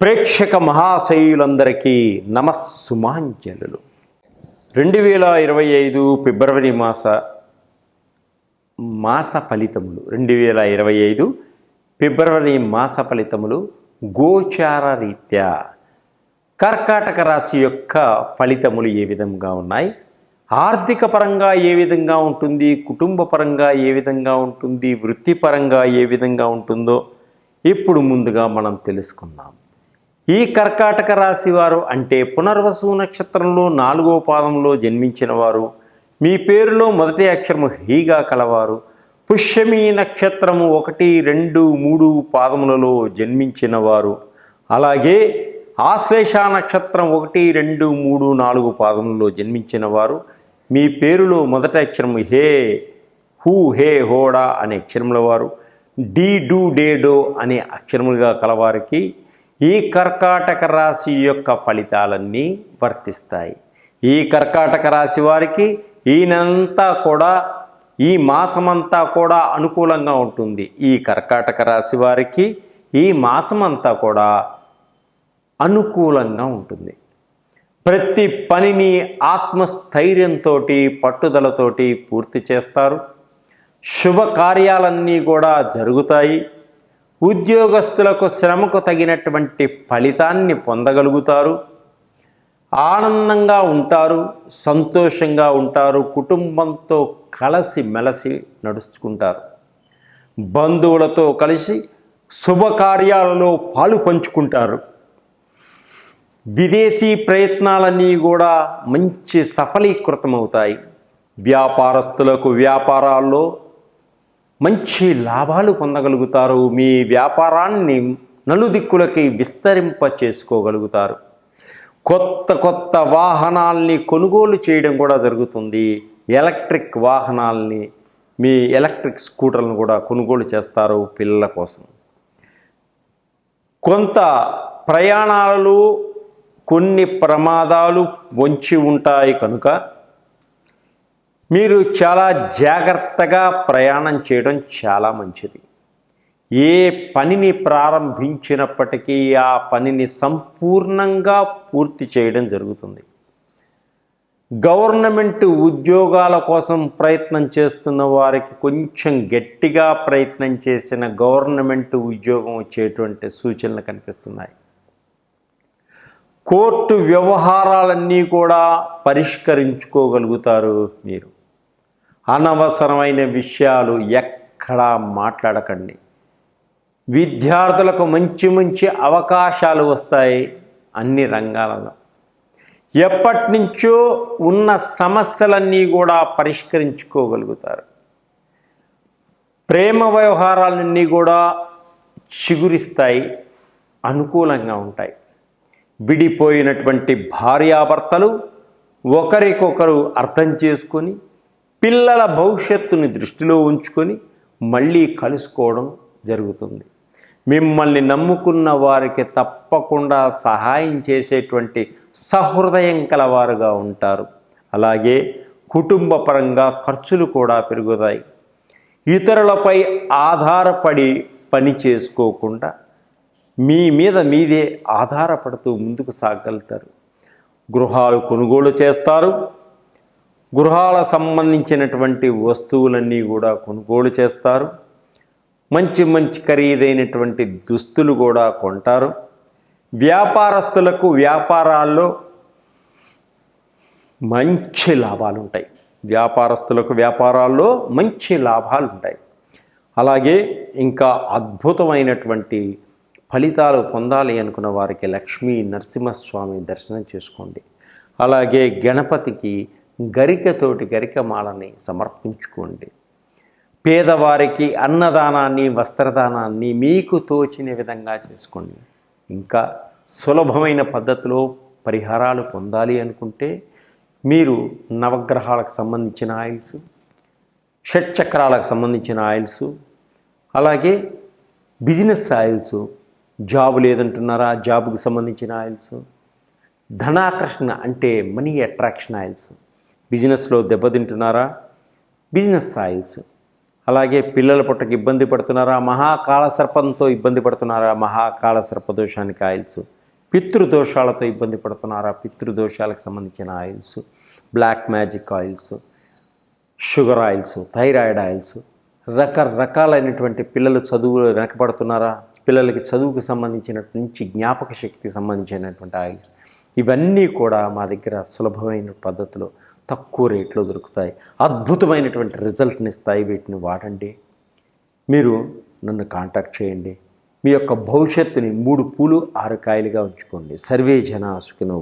ప్రేక్షక మహాశయులందరికీ నమస్సుమాంజనులు. రెండు వేల ఇరవై ఐదు ఫిబ్రవరి మాస మాస ఫలితములు. రెండు వేల ఇరవై ఐదు ఫిబ్రవరి మాస ఫలితములు గోచార రీత్యా కర్కాటక రాశి యొక్క ఫలితములు ఏ విధంగా ఉన్నాయి? ఆర్థిక పరంగా ఏ విధంగా ఉంటుంది? కుటుంబ పరంగా ఏ విధంగా ఉంటుంది? వృత్తిపరంగా ఏ విధంగా ఉంటుందో ఇప్పుడు ముందుగా మనం తెలుసుకున్నాం ఈ కర్కాటక రాశి వారు అంటే పునర్వసు నక్షత్రంలో నాలుగో పాదంలో జన్మించిన వారు. మీ పేరులో మొదటి అక్షరము హీగా కలవారు. పుష్యమి నక్షత్రము ఒకటి రెండు మూడు పాదములలో జన్మించిన వారు. అలాగే ఆశ్లేష నక్షత్రం ఒకటి రెండు మూడు నాలుగు పాదములలో జన్మించిన వారు. మీ పేరులో మొదటి అక్షరము హే హూ హే హోడా అనే అక్షరముల వారు. డీ డూ డే డో అనే అక్షరములుగా కలవారికి ఈ కర్కాటక రాశి యొక్క ఫలితాలన్నీ వర్తిస్తాయి. ఈ కర్కాటక రాశి వారికి ఈయనంతా కూడా ఈ మాసమంతా కూడా అనుకూలంగా ఉంటుంది. ఈ కర్కాటక రాశి వారికి ఈ మాసమంతా కూడా అనుకూలంగా ఉంటుంది. ప్రతి పనిని ఆత్మస్థైర్యంతో పట్టుదలతోటి పూర్తి చేస్తారు. శుభకార్యాలన్నీ కూడా జరుగుతాయి. ఉద్యోగస్తులకు శ్రమకు తగినటువంటి ఫలితాన్ని పొందగలుగుతారు. ఆనందంగా ఉంటారు సంతోషంగా ఉంటారు కుటుంబంతో కలిసి మెలసి నడుచుకుంటారు. బంధువులతో కలిసి శుభకార్యాలలో పాలు పంచుకుంటారు. విదేశీ ప్రయత్నాలన్నీ కూడా మంచి సఫలీకృతమవుతాయి. వ్యాపారస్తులకు వ్యాపారాల్లో మంచి లాభాలు పొందగలుగుతారు. మీ వ్యాపారాన్ని నలుదిక్కులకి విస్తరింప చేసుకోగలుగుతారు కొత్త కొత్త వాహనాల్ని కొనుగోలు చేయడం కూడా జరుగుతుంది. ఎలక్ట్రిక్ వాహనాల్ని మీ ఎలక్ట్రిక్ స్కూటర్లను కూడా కొనుగోలు చేస్తారు పిల్లల కోసం. కొంత ప్రయాణాలు కొన్ని ప్రమాదాలు వంచి ఉంటాయి కనుక మీరు చాలా జాగ్రత్తగా ప్రయాణం చేయడం చాలా మంచిది. ఏ పనిని ప్రారంభించినప్పటికీ ఆ పనిని సంపూర్ణంగా పూర్తి చేయడం జరుగుతుంది. గవర్నమెంట్ ఉద్యోగాల కోసం ప్రయత్నం చేస్తున్న వారికి కొంచెం గట్టిగా ప్రయత్నం చేసిన గవర్నమెంట్ ఉద్యోగం వచ్చేటువంటి సూచనలు కనిపిస్తున్నాయి. కోర్టు వ్యవహారాలన్నీ కూడా పరిష్కరించుకోగలుగుతారు మీరు. అనవసరమైన విషయాలు ఎక్కడా మాట్లాడకండి. విద్యార్థులకు మంచి మంచి అవకాశాలు వస్తాయి అన్ని రంగాలలో. ఎప్పటి నుంచో ఉన్న సమస్యలన్నీ కూడా పరిష్కరించుకోగలుగుతారు. ప్రేమ వ్యవహారాలన్నీ కూడా చిగురిస్తాయి అనుకూలంగా ఉంటాయి. విడిపోయినటువంటి భార్యాభర్తలు ఒకరికొకరు అర్థం చేసుకొని పిల్లల భవిష్యత్తుని దృష్టిలో ఉంచుకొని మళ్ళీ కలుసుకోవడం జరుగుతుంది. మిమ్మల్ని నమ్ముకున్న వారికి తప్పకుండా సహాయం చేసేటువంటి సహృదయం కలవారుగా ఉంటారు. అలాగే కుటుంబపరంగా ఖర్చులు కూడా పెరుగుతాయి. ఇతరులపై ఆధారపడి పని చేసుకోకుండా మీ మీద మీదే ఆధారపడుతూ ముందుకు సాగలుగుతారు. గృహాలు కొనుగోలు చేస్తారు. గృహాల సంబంధించినటువంటి వస్తువులన్నీ కూడా కొనుగోలు చేస్తారు. మంచి మంచి ఖరీదైనటువంటి దుస్తులు కూడా కొంటారు. వ్యాపారస్తులకు వ్యాపారాల్లో మంచి లాభాలు ఉంటాయి. వ్యాపారస్తులకు వ్యాపారాల్లో మంచి లాభాలు ఉంటాయి. అలాగే ఇంకా అద్భుతమైనటువంటి ఫలితాలు పొందాలి అనుకున్న వారికి లక్ష్మీ నరసింహస్వామి దర్శనం చేసుకోండి. అలాగే గణపతికి గరికతోటి గరికమాలని సమర్పించుకోండి. పేదవారికి అన్నదానాన్ని వస్త్రదానాన్ని మీకు తోచిన విధంగా చేసుకోండి. ఇంకా సులభమైన పద్ధతిలో పరిహారాలు పొందాలి అనుకుంటే మీరు నవగ్రహాలకు సంబంధించిన ఆయిల్స్ షట్చక్రాలకు సంబంధించిన ఆయిల్స్ అలాగే బిజినెస్ ఆయిల్స్ జాబ్ లేదంటున్నారా జాబ్కు సంబంధించిన ఆయిల్స్ ధనాకర్షణ అంటే మనీ అట్రాక్షన్ ఆయిల్స్ బిజినెస్లో దెబ్బతింటున్నారా? బిజినెస్ ఆయిల్స్ అలాగే పిల్లల పుట్టకి ఇబ్బంది పడుతున్నారా? మహాకాళ సర్పంతో ఇబ్బంది పడుతున్నారా? మహాకాళ సర్పదోషానికి ఆయిల్స్. పితృదోషాలతో ఇబ్బంది పడుతున్నారా? పితృదోషాలకు సంబంధించిన oils. Black magic oils. Sugar oils. Thyroid oils. రకరకాలైనటువంటి పిల్లలు చదువులు వెనకబడుతున్నారా? పిల్లలకి చదువుకు సంబంధించినటువంటి జ్ఞాపక శక్తికి సంబంధించినటువంటి ఆయిల్స్. ఇవన్నీ కూడా మా దగ్గర సులభమైన పద్ధతిలో తక్కువ రేట్లో దొరుకుతాయి. అద్భుతమైనటువంటి రిజల్ట్ని ఇస్తాయి వీటిని వాడండి. మీరు నన్ను కాంటాక్ట్ చేయండి. మీ యొక్క భవిష్యత్తుని మూడు పూలు ఆరు కాయలుగా ఉంచుకోండి. సర్వే జన సుఖినో